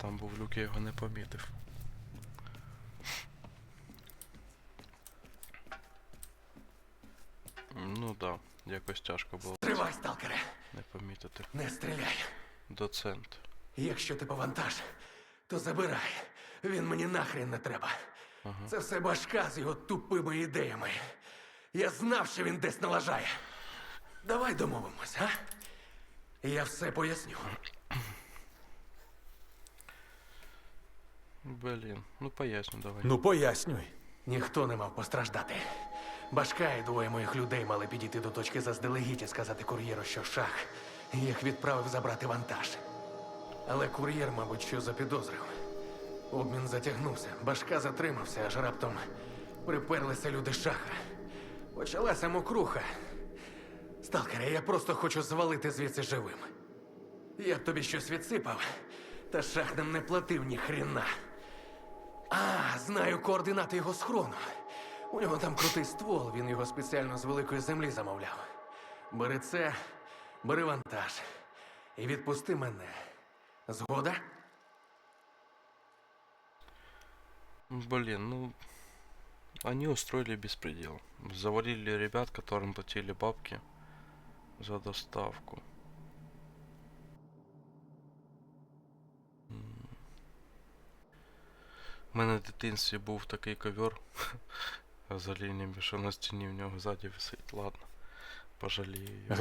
там був люк, я його не помітив. Ну да, якось тяжко було Тривай, сталкере, не помітити. не стріляй. Доцент. Якщо ти повантаж, то забирай. Він мені нахрен не треба. Це все башка з його тупими ідеями. Я знав, що він десь налажає. Давай домовимось, а? Я все поясню. Блін, ну поясню давай. Ну пояснюй. Ніхто не мав постраждати. Башка і двоє моїх людей мали підійти до точки заздалегідь і сказати кур'єру, що шах їх відправив забрати вантаж. Але кур'єр, мабуть, що запідозрив. Обмін затягнувся, башка затримався, аж раптом приперлися люди шаха. Почалася мокруха. Сталкере, я просто хочу звалити звідси живим. Я б тобі щось відсипав, та шах нам не платив ні хрена. А, знаю координати його схрону. У нього там крутий ствол, він його спеціально з великої землі замовляв. Бери це, бери вантаж і відпусти мене. Згода? Блин, ну... Они устроили беспредел. Завалили ребят, которым платили бабки за доставку. У мене в дитинстві був такий ковер Взагалі не що на стіні в нього ззаді висить. Ладно, пожалію.